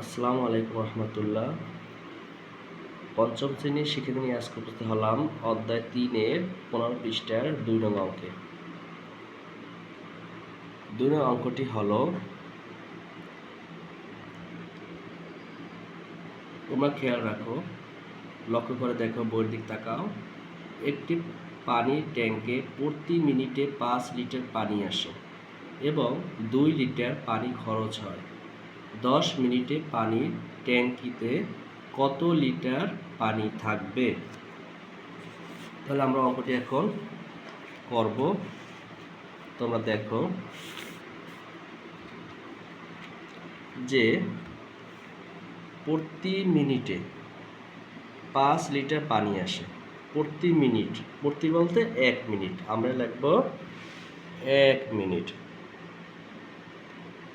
আসসালামু আলাইকুম রহমতুল্লাহ। পঞ্চম শ্রেণির শিক্ষার্থী নিয়ে আজকে উপস্থিত হলাম অধ্যায় তিনের পনেরো পৃষ্ঠার দুই নং অঙ্কে। দুই নং অঙ্কটি হল, তোমরা খেয়াল রাখো, লক্ষ্য করে দেখো, বইয়ের দিক তাকাও। একটি পানির ট্যাঙ্কে প্রতি মিনিটে পাঁচ লিটার পানি আসে এবং দুই লিটার পানি খরচ হয়। দশ মিনিটে পানির ট্যাঙ্কিতে কত লিটার পানি থাকবে? তাহলে আমরা অঙ্কটি এখন করব। তোমরা দেখো যে প্রতি মিনিটে পাঁচ লিটার পানি আসে। প্রতি মিনিট, প্রতি বলতে এক মিনিট। আমরা লিখব এক মিনিট।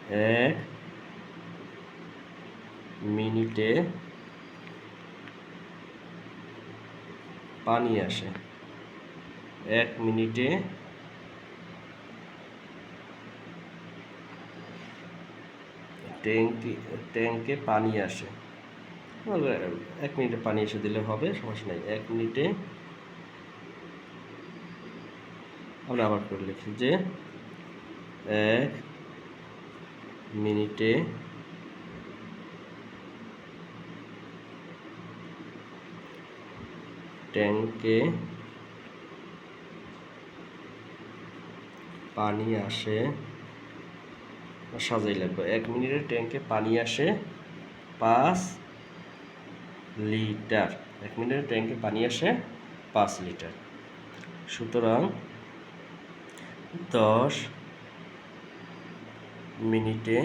এক মিনিটে পানি আসে। এক মিনিটে ট্যাঙ্কি পানি আসে। এক মিনিটে পানি এসে দিলে হবে, সমস্যা নেই। এক মিনিটে আমরা আবার করে লিখি যে, এক মিনিটে ট্যাঙ্কে পানি আসে সাজাই লাগবে। এক মিনিটে ট্যাঙ্কে পানি আসে পাঁচ লিটার। এক মিনিটে ট্যাঙ্কে পানি আসে পাঁচ লিটার। সুতরাং দশ মিনিটে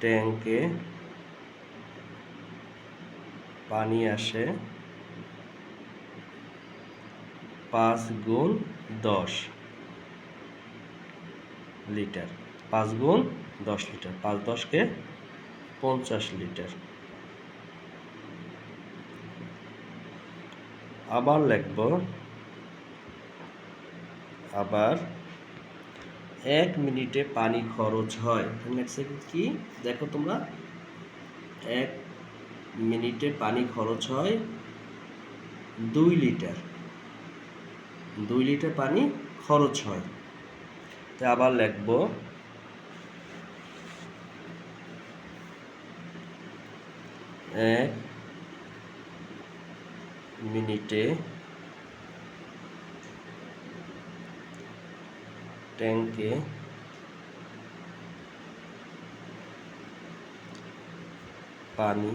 ট্যাঙ্কে পানি আসে পাঁচ গুণ দশ লিটার। পাঁচ গুণ দশ লিটার। পাঁচ দশকে পঞ্চাশ লিটার। আবার লিখব, আবার এক মিনিটে পানি খরচ হয়। কি? দেখো তোমরা। এক মিনিটে পানি খরচ হয় দুই লিটার। দুই লিটার পানি খরচ হয়। তো আবার লিখব। এক মিনিটে ট্যাঙ্কে পানি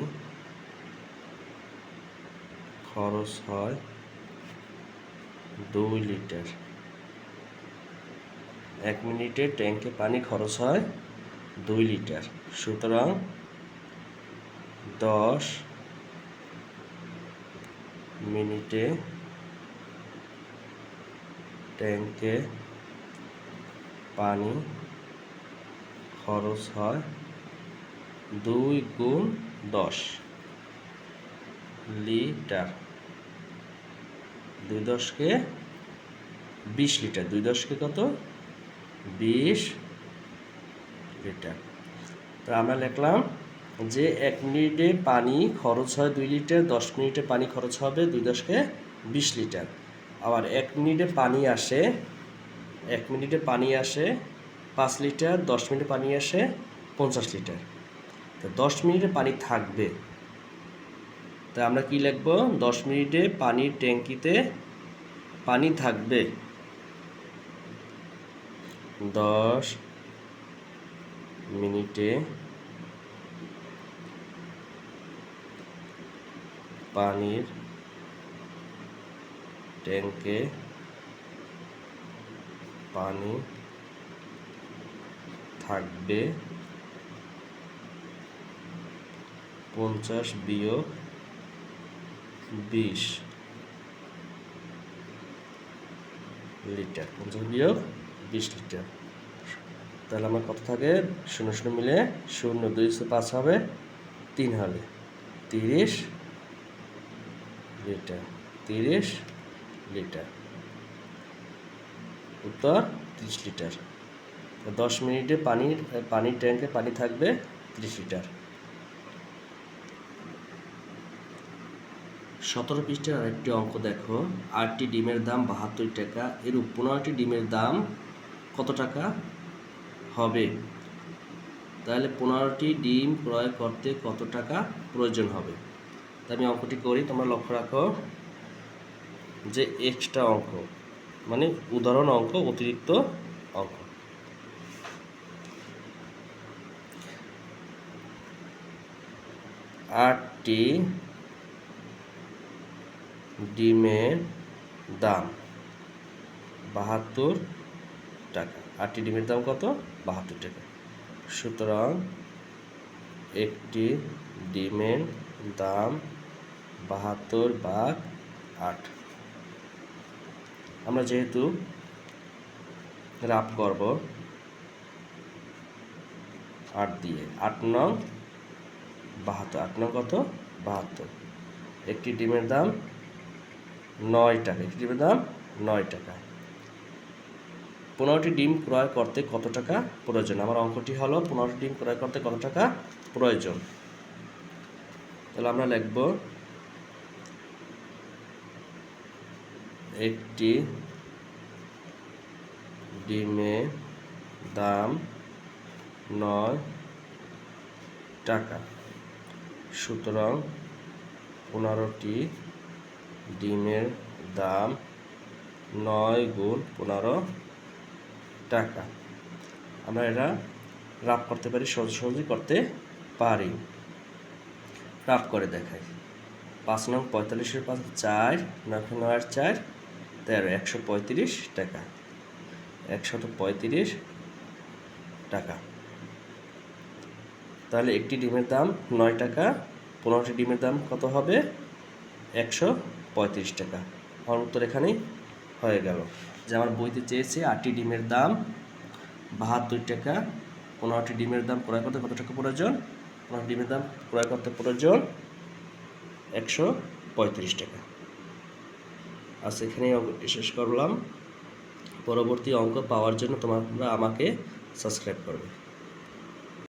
খরচ হয় দুই লিটার। এক মিনিটে ট্যাঙ্কে পানি খরচ হয় দুই লিটার। সুতরাং দশ মিনিটে ট্যাঙ্কে পানি খরচ হয় দুই গুণ দশ লিটার। দুই দশকে বিশ লিটার। দুই দশকে কত? বিশ লিটার। তো আমরা লিখলাম যে এক মিনিটে পানি খরচ হয় দুই লিটার, দশ মিনিটে পানি খরচ হবে দুই দশকে বিশ লিটার। আবার এক মিনিটে পানি আসে, এক মিনিটে পানি আসে পাঁচ লিটার, দশ মিনিটে পানি আসে পঞ্চাশ লিটার। তো দশ মিনিটে পানি থাকবে। তা আমরা কি লিখব? দশ মিনিটে পানির ট্যাঙ্কিতে পানি থাকবে। দশ মিনিটে পানির ট্যাঙ্কে পানি থাকবে। পঞ্চাশ বিয়োগ বিশ লিটার, পঞ্চাশ বিয়োগ বিশ লিটার। তাহলে আমার কত থাকে? শূন্য শূন্য মিলে শূন্য দুইশো পাঁচ হবে, তিন হলে তিরিশ লিটার তিরিশ লিটার। উত্তর, তিরিশ লিটার। দশ মিনিটে পানির পানির ট্যাঙ্কে পানি থাকবে ত্রিশ লিটার। সতেরো পৃষ্ঠের আরেকটি অঙ্ক দেখো। আটটি ডিমের দাম বাহাত্তর টাকা। এর পনেরোটি ডিমের দাম কত টাকা হবে? তাহলে পনেরোটি ডিম ক্রয় করতে কত টাকা প্রয়োজন হবে? তা আমি অঙ্কটি করি, তোমরা লক্ষ্য রাখো যে এক্সট্রা অঙ্ক মানে উদাহরণ অঙ্ক, অতিরিক্ত অঙ্ক। আটটি ডিমের দাম বাহাত্তর টাকা। আটটি ডিমের দাম কত? বাহাত্তর টাকা। সুতরাং একটি ডিমের দাম বাহাত্তর ভাগ আট। আমরা যেহেতু রাপ করব আট দিয়ে, আট নং বাহাত্তর। আট নং কত? বাহাত্তর। একটি ডিমের দাম নয় টাকা। একটি দাম? নয় টাকা। পনেরোটি ডিম ক্রয় করতে কত টাকা প্রয়োজন? আমার অঙ্কটি হলো, পনেরোটি ডিম ক্রয় করতে কত টাকা প্রয়োজন? তাহলে আমরা লিখব একটি ডিমের দাম নয় টাকা। সুতরাং পনেরোটি ডিমের দাম নয় গুণ পনেরো টাকা। আমরা এটা রাপ করতে পারি, সহজ করতে পারি। রাপ করে দেখাই। পাঁচ নং পঁয়তাল্লিশের পাঁচ চার, নয় নয় চার, তেরো, একশো পঁয়ত্রিশ টাকা। একশত পঁয়ত্রিশ টাকা। তাহলে একটি ডিমের দাম নয় টাকা, পনেরোটি ডিমের দাম কত হবে? একশো পঁয়ত্রিশ টাকা। আমার উত্তর এখানেই হয়ে গেল। যে আমার বইতে চেয়েছে আটটি ডিমের দাম বাহাত্তর টাকা, পনেরোটি ডিমের দাম ক্রয় করতে কত টাকা প্রয়োজন? পনেরো ডিমের দাম ক্রয় করতে প্রয়োজন একশো পঁয়ত্রিশ টাকা। আজ এখানেই অঙ্কটি শেষ করলাম। পরবর্তী অঙ্ক পাওয়ার জন্য তোমরা আমাকে সাবস্ক্রাইব করবে।